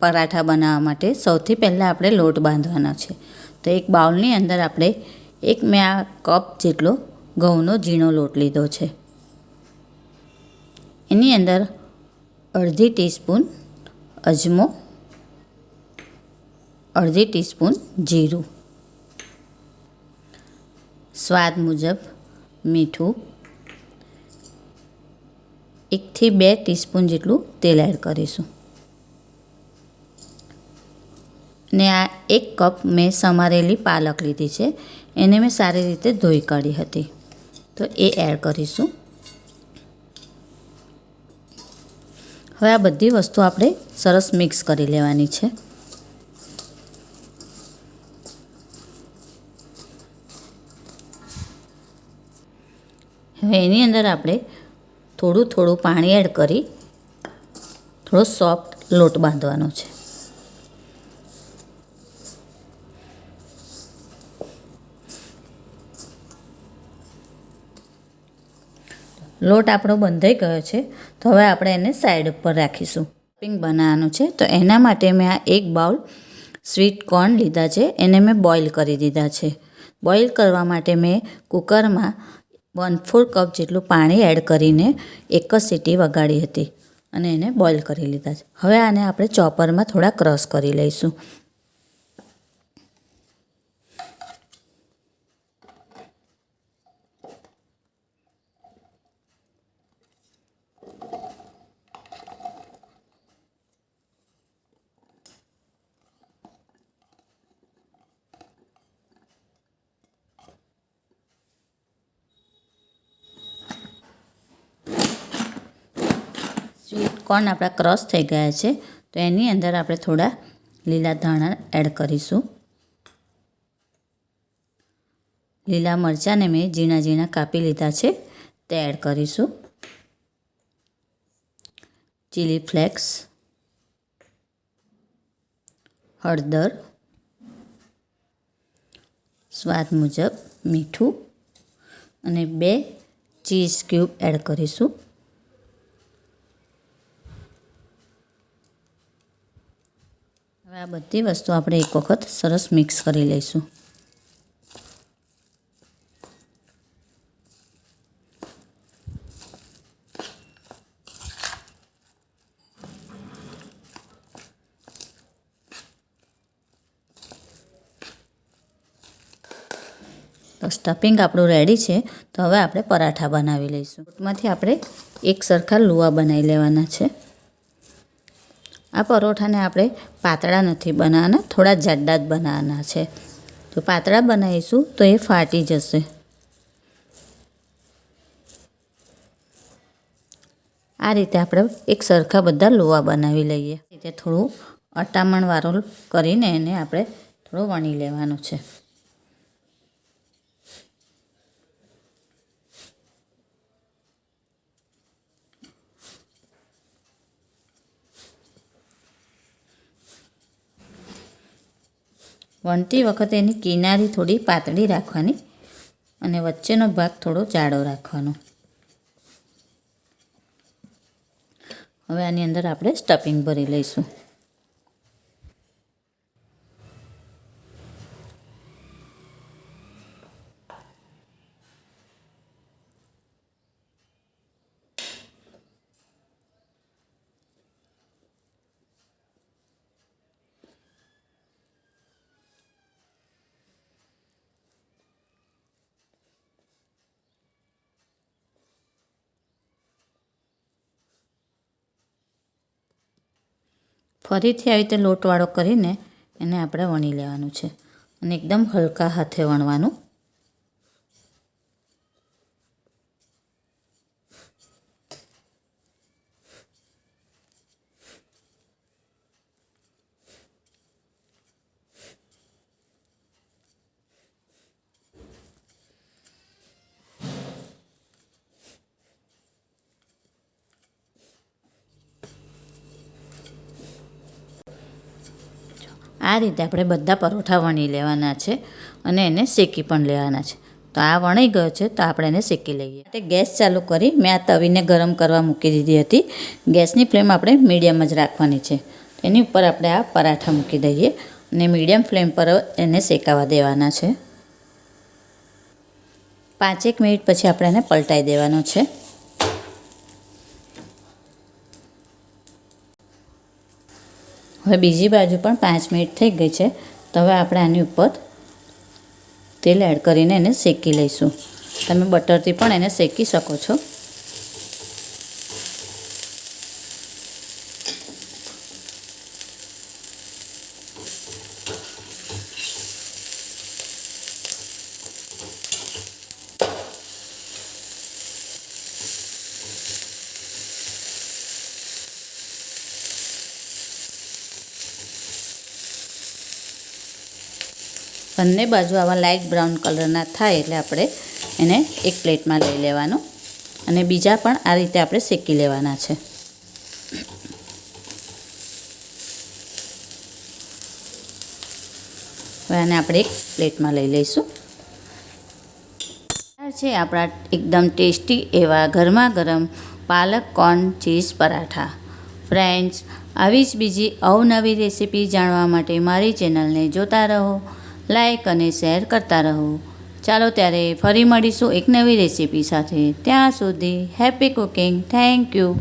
પરાઠા બનાવવા માટે સૌથી પહેલાં આપણે લોટ બાંધવાનો છે. તો એક બાઉલની અંદર આપણે એક મેં આ કપ જેટલો ઘઉંનો ઝીણો લોટ લીધો છે. એની અંદર અડધી ટીસ્પૂન અજમો, અડધી ટીસ્પૂન જીરું. સ્વાદ મુજબ મીઠું. એકથી બે ટીસ્પૂન જેટલું તેલ એડ કરીશું. ને આ એક કપ મેં સમારેલી પાલક લીધી છે. એને મેં સારી રીતે ધોઈ કાઢી હતી. તો એ એડ કરીશું. હવે આ બધી વસ્તુ આપણે સરસ મિક્સ કરી લેવાની છે. હવે એની અંદર આપણે થોડું થોડું પાણી એડ કરી થોડો સોફ્ટ લોટ બાંધવાનો છે. લોટ આપણો બંધાઈ ગયો છે, તો હવે આપણે એને સાઈડ ઉપર રાખીશું. પિંગ બનાવવાનું છે, તો એના માટે મેં આ એક બાઉલ સ્વીટ કોર્ન લીધા છે, એને મેં બોઇલ કરી દીધા છે. બોઇલ કરવા માટે મેં કુકરમાં વન ફોર કપ જેટલું પાણી એડ કરીને એક જ સીટી વગાડી હતી અને એને બોઇલ કરી લીધા છે. હવે આને આપણે ચોપરમાં થોડા ક્રશ કરી લઈશું સ્વીટ કોર્ન આપણા ક્રશ થઈ ગયા છે, તો એની અંદર આપણે થોડા લીલા ધાણા એડ કરીશું. લીલા મરચાંને મેં ઝીણા ઝીણા કાપી લીધા છે, તે એડ કરીશું. ચીલી ફ્લેક્સ હળદર, સ્વાદ મુજબ મીઠું, અને બે ચીઝ ક્યુબ એડ કરીશું. હવે આ બધી વસ્તુ આપણે એક વખત સરસ મિક્સ કરી લઈશું. સ્ટફિંગ આપણું રેડી છે, તો હવે આપણે પરાઠા બનાવી લઈશું. લોટમાંથી આપણે એક સરખા લુવા બનાવી લેવાના છે. આ પરોઠાને આપણે પાતળા નથી બનાવવાના, થોડા જાડા જ બનાવવાના છે. તો પાતળા બનાવીશું તો એ ફાટી જશે. આ રીતે આપણે એક સરખા બધા લોવા બનાવી લઈએ. રીતે થોડું અટામણવાળું કરીને એને આપણે થોડું વણી લેવાનું છે. વણતી વખતે એની કિનારી થોડી પાતળી રાખવાની અને વચ્ચેનો ભાગ થોડો જાડો રાખવાનો. હવે આની અંદર આપણે સ્ટફિંગ ભરી લઈશું. ફરીથી આવી રીતે લોટવાળો કરીને એને આપણે વણી લેવાનું છે. અને એકદમ હલકા હાથે વણવાનું. આ રીતે આપણે બધા પરોઠા વણી લેવાના છે અને એને શેકી પણ લેવાના છે. તો આ વણાઈ ગયો છે, તો આપણે એને શેકી લઈએ. તે ગેસ ચાલુ કરી મેં આ તવીને ગરમ કરવા મૂકી દીધી હતી. ગેસની ફ્લેમ આપણે મીડિયમ જ રાખવાની છે. એની ઉપર આપણે આ પરાઠા મૂકી દઈએ અને મીડિયમ ફ્લેમ પર એને શેકાવા દેવાના છે. પાંચેક મિનિટ પછી આપણે એને પલટાઈ દેવાનો છે. હવે બીજી બાજુ પણ પાંચ મિનિટ થઈ ગઈ છે. તો હવે આપણે આની ઉપર તેલ એડ કરીને એને શેકી લઈશું. તમે બટરથી પણ એને શેકી શકો છો. બંને બાજુ આવા લાઇટ બ્રાઉન કલરના થાય એટલે આપણે એને એક પ્લેટમાં લઈ લેવાનું. અને બીજા પણ આ રીતે આપણે શેકી લેવાના છે. હવે આને આપણે એક પ્લેટમાં લઈ લઈશું. છે આપણા એકદમ ટેસ્ટી એવા ગરમા ગરમ પાલક કોર્ન ચીઝ પરાઠા. ફ્રેન્ડ્સ, આવી જ બીજી અવનવી રેસીપી જાણવા માટે મારી ચેનલને જોતા રહો. લાઈક અને શેર કરતા રહો. ચાલો ત્યારે ફરી મળીશું એક નવી રેસીપી સાથે. ત્યાં સુધી હેપી કુકિંગ. Thank you.